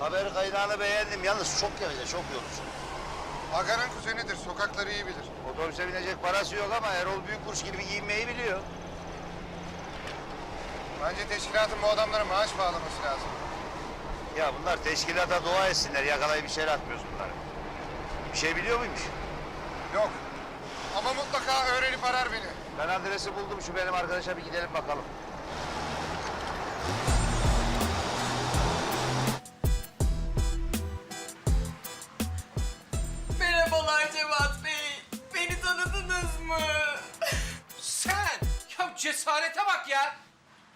Haber kaynağını beğendim. Yalnız çok yavaş, çok yorucu. Hakan'ın kuzenidir. Sokakları iyi bilir. Otobüse binecek parası yok ama Erol Büyükkuruş gibi giyinmeyi biliyor. Bence teşkilatın bu adamlara maaş bağlaması lazım. Ya bunlar teşkilata dua etsinler. Yakalayıp içeri atmıyoruz bunları. Bir şey biliyor muymuş? Yok. Ama mutlaka öğrenip arar beni. Ben adresi buldum. Şu benim arkadaşa bir gidelim bakalım. Cesarete bak ya!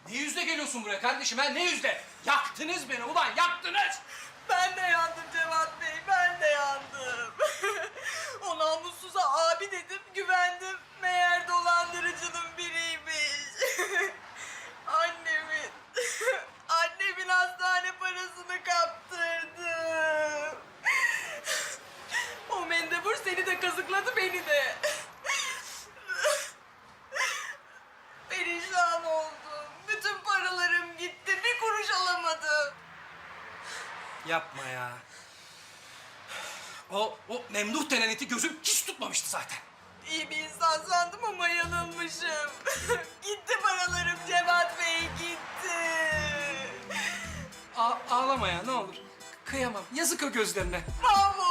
Ne yüzle geliyorsun buraya kardeşim ha? Ne yüzle? Yaktınız beni ulan yaktınız! Ben de yandım Cevat Bey, ben de yandım. o namussuza abi dedim, güvendim. Meğer dolandırıcının biriymiş. Annemin, annemin hastane parasını kaptırdım. o mendebur seni de kazıkladı, beni de. Perişan oldum. Bütün paralarım gitti, bir kuruş alamadım. Yapma ya. O, Memduh denen iti gözüm hiç tutmamıştı zaten. İyi bir insan sandım ama yanılmışım. gitti paralarım Cevat Bey gitti. A- ağlama ya ne olur. Kıyamam. Yazık o gözlerine. Mahvoldum,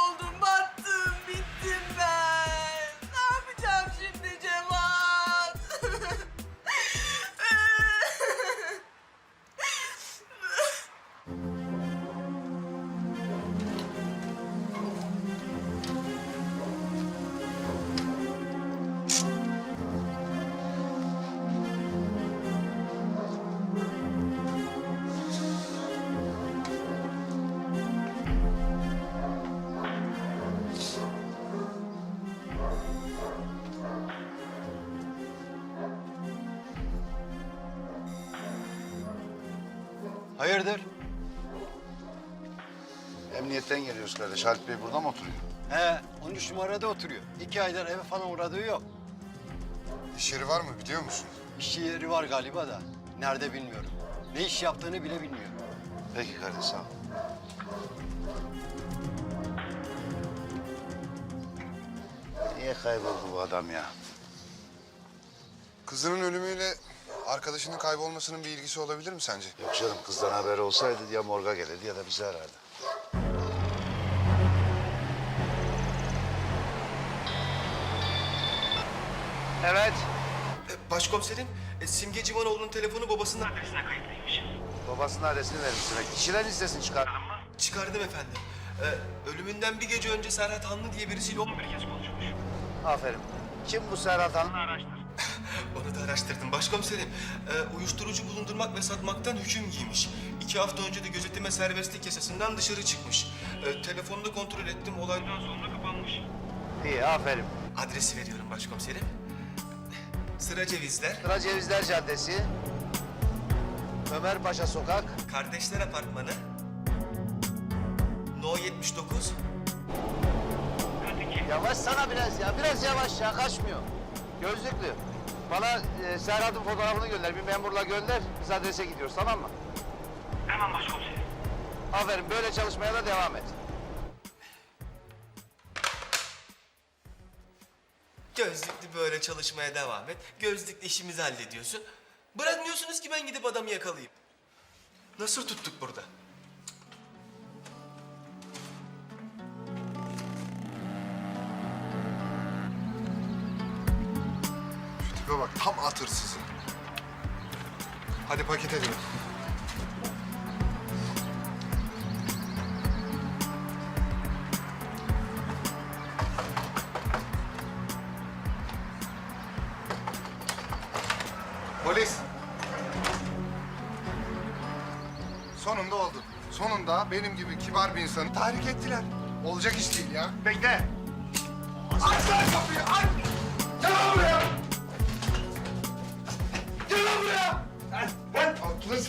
Hayırdır? Emniyetten geliyoruz kardeş. Halit Bey burada mı oturuyor? He, 13 numarada oturuyor. İki aydır eve falan uğradığı yok. İş yeri var mı biliyor musun? İş yeri var galiba da. Nerede bilmiyorum. Ne iş yaptığını bile bilmiyorum. Peki kardeş sağ ol. Niye kayboldu bu adam ya? Kızının ölümüyle arkadaşının kaybolmasının bir ilgisi olabilir mi sence? Yok canım kızdan haber olsaydı ya morga gelirdi ya da bizi arardı. Evet. Başkomiserim, e, Simge Civanoğlu'nun telefonu babasının adresine kayıtlıymış. Babasının adresini vermişsin. Kişiler listesini çıkar. Çıkardım efendim. E, ölümünden bir gece önce Serhat Hanlı diye birisiyle 11 kez konuşmuş. Aferin. Kim bu Serhat Hanım? Onu da araştırdım. Başkomiserim, e, uyuşturucu bulundurmak ve satmaktan hüküm giymiş. İki hafta önce de gözetime serbestlik yasasından dışarı çıkmış. E, telefonunu kontrol ettim, olaydan sonra kapanmış. İyi, aferin. Adresi veriyorum başkomiserim. Sıra Cevizler, Sıra Cevizler Caddesi. Ömer Paşa Sokak. Kardeşler Apartmanı, No 79, Yavaş sana biraz ya. Biraz yavaş ya. Kaçmıyor. Gözlüklü. Bana e, Serhat'ın fotoğrafını gönder. Bir memurla gönder. Biz adrese gidiyoruz tamam mı? Hemen başkomiserim. Aferin. Böyle çalışmaya da devam et. Gözlüklü böyle çalışmaya devam et. Gözlüklü işimizi hallediyorsun. Bırakmıyorsunuz ki ben gidip adamı yakalayayım. Nasıl tuttuk burada? Paket edelim. Polis. Sonunda oldu. Sonunda benim gibi kibar bir insanı tahrik ettiler. Olacak iş değil ya. Bekle. Aç lan kapıyı aç. Gel buraya.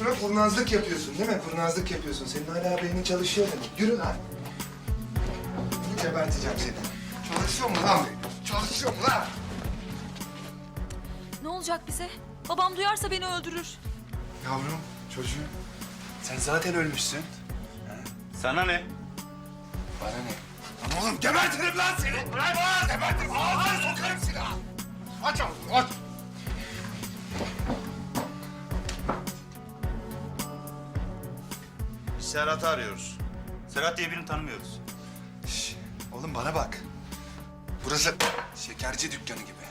Sıra kurnazlık yapıyorsun değil mi? Kurnazlık yapıyorsun. Senin hala beynin çalışıyor demek. Yürü lan. Geberteceğim seni. Çalışıyor mu lan beyin? Çalışıyor mu lan? Ne olacak bize? Babam duyarsa beni öldürür. Yavrum, çocuğum. Sen zaten ölmüşsün. Ha? Sana ne? Bana ne? Lan oğlum gebertirim lan seni! Bırak lan! Gebertirim! Ağzına sokarım silahı! Aç ağzını aç! Serhat'ı arıyoruz. Serhat diye birini tanımıyoruz. Şş, oğlum bana bak. Burası şekerci dükkanı gibi.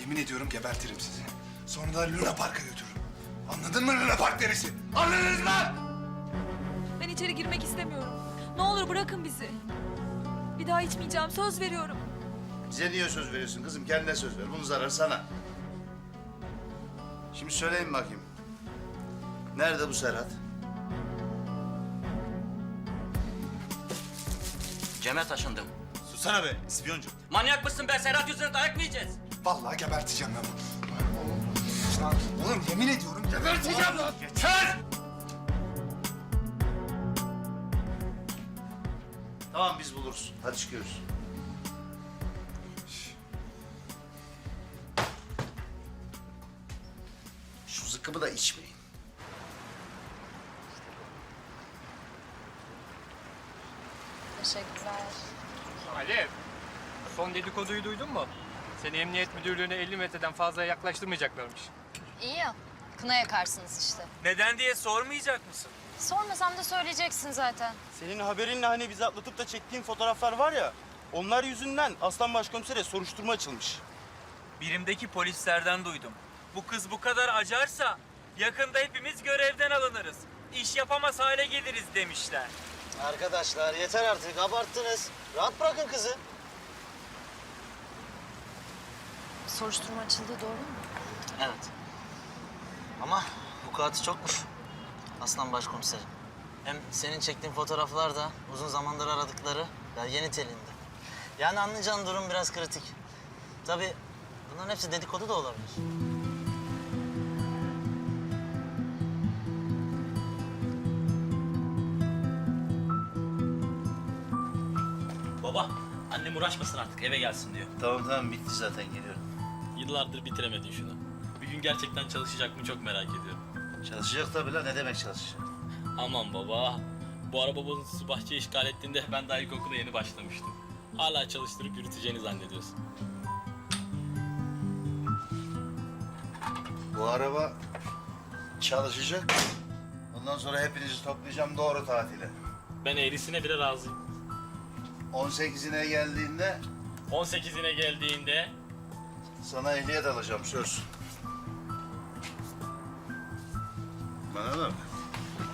Yemin ediyorum gebertirim sizi. Sonra da Luna Park'a götürürüm. Anladın mı Luna Park neresi? Anladınız mı? Ben içeri girmek istemiyorum. Ne olur bırakın bizi. Bir daha içmeyeceğim söz veriyorum. Bize niye söz veriyorsun kızım? Kendine söz ver. Bunun zararı sana. Şimdi söyleyin bakayım. Nerede bu Serhat? Cem'e taşındım. Susana be, ispiyoncu. Manyak mısın be? Serhat yüzünden dayak mı yiyeceğiz? Vallahi geberteceğim ben bunu. Lan oğlum yemin ediyorum geberteceğim lan. Yeter! Tamam biz buluruz. Hadi çıkıyoruz. Şu zıkkımı da içmeyin. Teşekkürler. Alev, son dedikoduyu duydun mu? Seni emniyet müdürlüğüne 50 metreden fazla yaklaştırmayacaklarmış. İyi ya. Kına yakarsınız işte. Neden diye sormayacak mısın? Sormasam da söyleyeceksin zaten. Senin haberinle hani bizi atlatıp da çektiğin fotoğraflar var ya... ...onlar yüzünden Aslan Başkomiser'e soruşturma açılmış. Birimdeki polislerden duydum. Bu kız bu kadar acarsa yakında hepimiz görevden alınırız. İş yapamaz hale geliriz demişler. Arkadaşlar yeter artık abarttınız. Rahat bırakın kızı. Soruşturma açıldı doğru mu? Evet. Ama vukuatı çokmuş. Aslan başkomiserim. Hem senin çektiğin fotoğraflar da uzun zamandır aradıkları belgenin telinde. Yani anlayacağın durum biraz kritik. Tabii bunların hepsi dedikodu da olabilir. Baba, annem uğraşmasın artık eve gelsin diyor. Tamam tamam bitti zaten geliyorum. Yıllardır bitiremedin şunu. Bir gün gerçekten çalışacak mı çok merak ediyorum. Çalışacak tabii lan. Ne demek çalışacak? Aman baba, bu araba bozuntusu bahçeyi işgal ettiğinde ben daha ilkokula yeni başlamıştım. Hala çalıştırıp yürüteceğini zannediyorsun. Bu araba çalışacak. Ondan sonra hepinizi toplayacağım doğru tatile. Ben eğrisine bile razıyım. 18'ine geldiğinde 18'ine geldiğinde sana ehliyet alacağım söz. Bana bak.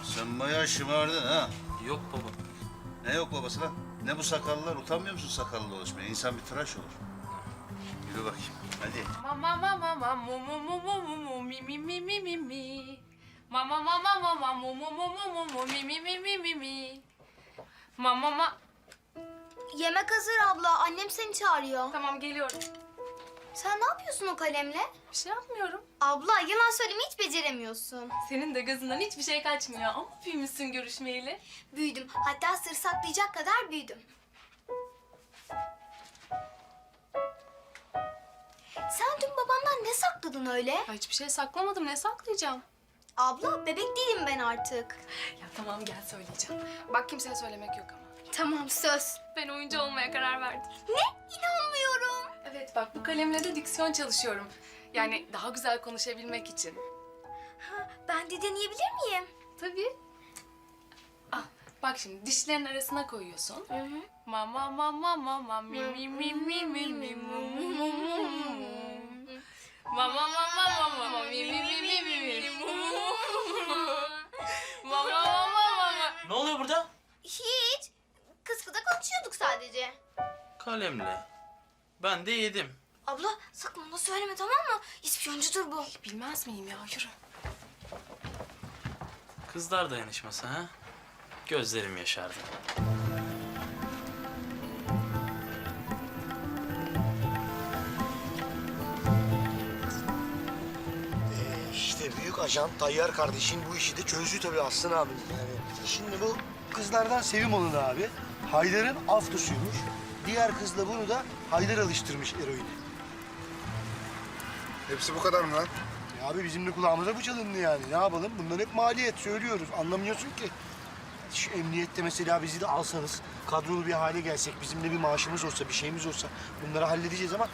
Sen bayağı şımardın ha. yok baba. Ne yok babası lan? Ne bu sakallılar? Utanmıyor musun sakallı dolaşmaya? İnsan bir tıraş olur. Yürü bakayım. Hadi. Mama mama mama mu mu mu mu mu mu mi mi mi mi mi mi. Mama mama mama mu mu mu mu mu mu mi mi mi mi mi mi. Mama ma... Yemek hazır abla. Annem seni çağırıyor. Tamam geliyorum. Sen ne yapıyorsun o kalemle? Bir şey yapmıyorum. Abla yalan söylemeyi hiç beceremiyorsun. Senin de gözünden hiçbir şey kaçmıyor ama büyümüşsün görüşmeyeli. Büyüdüm. Hatta sır saklayacak kadar büyüdüm. Sen dün babamdan ne sakladın öyle? Ya hiçbir şey saklamadım. Ne saklayacağım? Abla bebek değilim ben artık. Ya tamam gel söyleyeceğim. Bak kimseye söylemek yok ama. Tamam söz. Ben oyuncu olmaya karar verdim. Ne? İnanmıyorum. Evet bak bu kalemle de diksiyon çalışıyorum. Yani daha güzel konuşabilmek için. Ha, ben de deneyebilir miyim? Tabii. Ah, bak şimdi dişlerin arasına koyuyorsun. Hı hı. Mama mama mama mi mi mi mi mi mi mu mu mu mu mu. Mama mama mama mi mi mi mi mi mi mu mu mu. Mama mama mama. Ne oluyor burada? Hiç. Konuşuyorduk sadece. Kalemle. Ben de yedim. Abla sakın ona söyleme tamam mı? İspiyoncudur bu. Bilmez miyim ya yürü. Kızlar dayanışması ha? Gözlerim yaşardı. İşte büyük ajan Tayyar kardeşin bu işi de çözdü tabii Aslan abi. Yani şimdi bu kızlardan Sevim olun abi. Haydar'ın aftosuymuş. Diğer kız da bunu da Haydar alıştırmış eroini. Hepsi bu kadar mı lan? E abi bizim de kulağımıza bu çalındı yani. Ne yapalım? Bunlar hep maliyet söylüyoruz. Anlamıyorsun ki. şu emniyette mesela bizi de alsanız, kadrolu bir hale gelsek, bizim de bir maaşımız olsa, bir şeyimiz olsa bunları halledeceğiz ama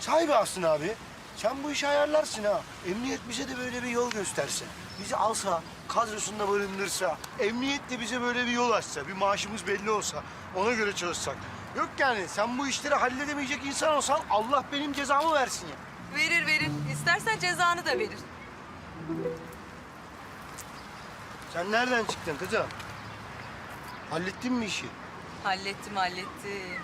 sahibi aslında abi. Sen bu işi ayarlarsın ha. Emniyet bize de böyle bir yol gösterse, bizi alsa, kadrosunda barındırsa, emniyet de bize böyle bir yol açsa, bir maaşımız belli olsa, ona göre çalışsak. Yok yani sen bu işleri halledemeyecek insan olsan Allah benim cezamı versin ya. Verir verir. İstersen cezanı da verir. Sen nereden çıktın kızım? Hallettin mi işi? Hallettim hallettim.